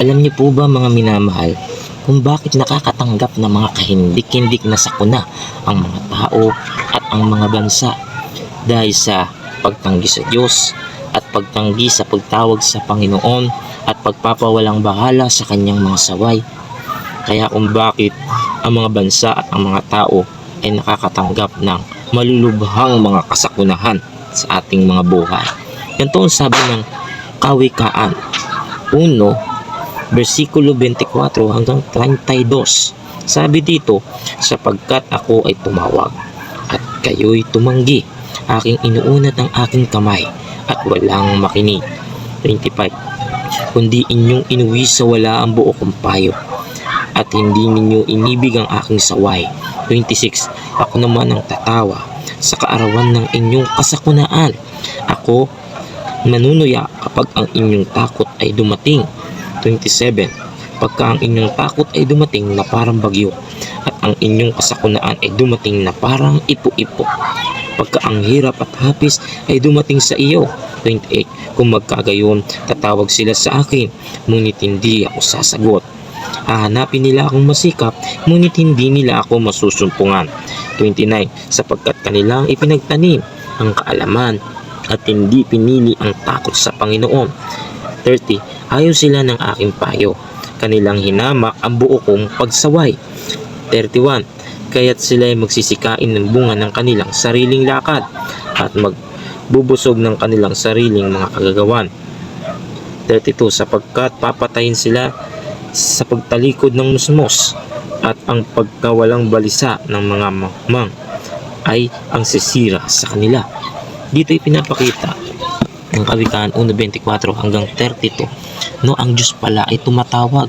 Alam niyo po ba mga minamahal kung bakit nakakatanggap ng mga kahindik-hindik na sakuna ang mga tao at ang mga bansa dahil sa pagtanggi sa Diyos at pagtanggi sa pagtawag sa Panginoon at pagpapawalang bahala sa kanyang mga saway. Kaya kung bakit ang mga bansa at ang mga tao ay nakakatanggap ng malulubhang mga kasakunahan sa ating mga buhay. Ganito ang sabi ng Kawikaan 1, versikulo 24 hanggang 32. Sabi dito, sapagkat ako ay tumawag at kayo'y tumanggi, aking inuunat ang aking kamay at walang makinig. 25. Kundi inyong inuwi sa wala ang buo kong payo at hindi ninyo inibig ang aking saway. 26. Ako naman ang tatawa sa kaarawan ng inyong kasakunaan. Ako manunuya kapag ang inyong takot ay dumating. 27. Pagka ang inyong takot ay dumating na parang bagyo at ang inyong kasakunaan ay dumating na parang ipo-ipo. Pagka ang hirap at hapis ay dumating sa iyo. 28. Kung magkagayon, tatawag sila sa akin, ngunit hindi ako sasagot. Hahanapin nila akong masikap, ngunit hindi nila ako masusumpungan. 29. Sapagkat kanilang ipinagtanim ang kaalaman at hindi pinili ang takot sa Panginoon. 30. Ayaw sila ng aking payo. Kanilang hinamak ang buo kong pagsaway. 31. Kaya't sila ay magsisikain ng bunga ng kanilang sariling lakad at magbubusog ng kanilang sariling mga kagagawan. 32. Sapagkat papatayin sila sa pagtalikod ng musmos at ang pagkawalang balisa ng mga mamang ay ang sisira sa kanila. Dito ipinapakita ng Kawikaan 1.24 hanggang 32 no ang Diyos pala ay tumatawag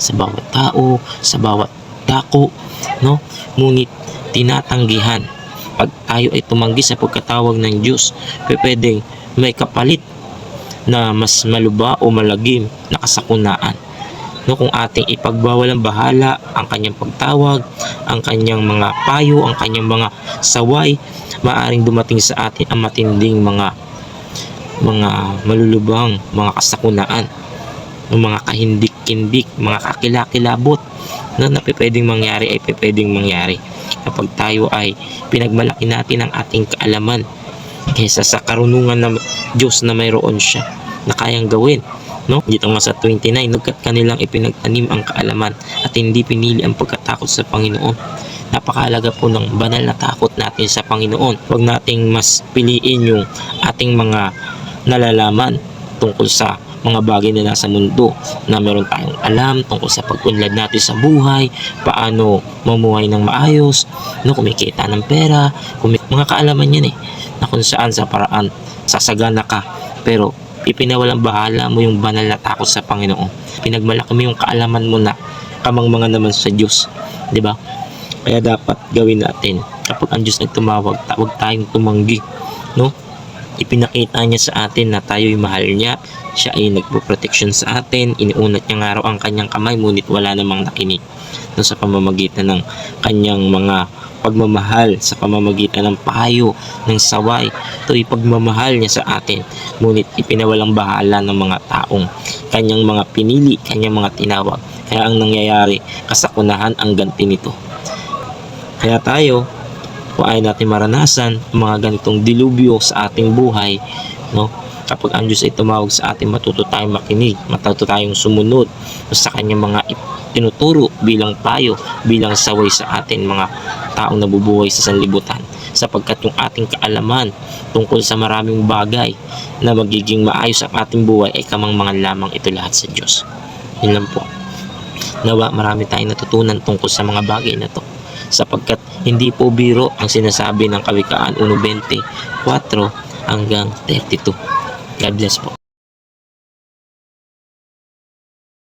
sa bawat tao, sa bawat dako, no? Ngunit tinatanggihan. Pag tayo ay tumanggi sa pagkatawag ng Diyos, pwedeng may kapalit na mas maluba o malagim na kasakunaan. No, kung ating ipagbawal ang bahala, ang kanyang pagtawag, ang kanyang mga payo, ang kanyang mga saway, maaring dumating sa atin ang matinding mga mga malulubang, mga kasakunaan, mga kahindik-kindik, mga kakilakilabot na napipwedeng mangyari ay pwedeng mangyari. Kapag tayo ay pinagmalaki natin ang ating kaalaman kaysa sa karunungan ng Diyos na mayroon siya na kayang gawin no? Dito nga sa 29 nagkat kanilang ipinagtanim ang kaalaman at hindi pinili ang pagkatakot sa Panginoon. Napakahalaga po ng banal na takot natin sa Panginoon. Huwag nating mas piliin yung ating mga nalalaman tungkol sa mga bagay na nasa mundo na meron tayong alam tungkol sa pag-unlad natin sa buhay, paano mamuhay ng maayos, no, kumikita ng pera, kumik mga kaalaman yan eh, na kung saan sa paraan sasagana ka. Pero ipinawalang bahala mo yung banal na takot sa Panginoon. Pinagmalaki mo yung kaalaman mo na kamang mga naman sa Diyos. di ba? Kaya dapat gawin natin kapag ang Diyos nagtumawag, tawag tayong tumanggi. No? Ipinakita niya sa atin na tayo'y mahal niya. Siya ay nagpo-protection sa atin. Iniunat niya nga raw ang kanyang kamay ngunit wala namang nakinig no, sa pamamagitan ng kanyang mga pagmamahal sa pamamagitan ng payo, ng saway. Ito'y pagmamahal niya sa atin. Ngunit ipinawalang bahala ng mga taong kanyang mga pinili, kanyang mga tinawag. Kaya ang nangyayari, kasakunahan ang ganti nito. Kaya tayo, kung ay natin maranasan mga ganitong dilubyo sa ating buhay, no? Kapag ang Diyos ay tumawag sa atin, matuto tayong makinig, matuto tayong sumunod sa kanyang mga tinuturo bilang payo, bilang saway sa atin mga taong nabubuhay sa sanlibutan. Sapagkat yung ating kaalaman tungkol sa maraming bagay na magiging maayos ang ating buhay ay kamang mga lamang ito lahat sa Diyos. Yun lang po. Nawa marami tayong natutunan tungkol sa mga bagay na to sapagkat hindi po biro ang sinasabi ng Kawikaan 1.24 hanggang 32. God bless po.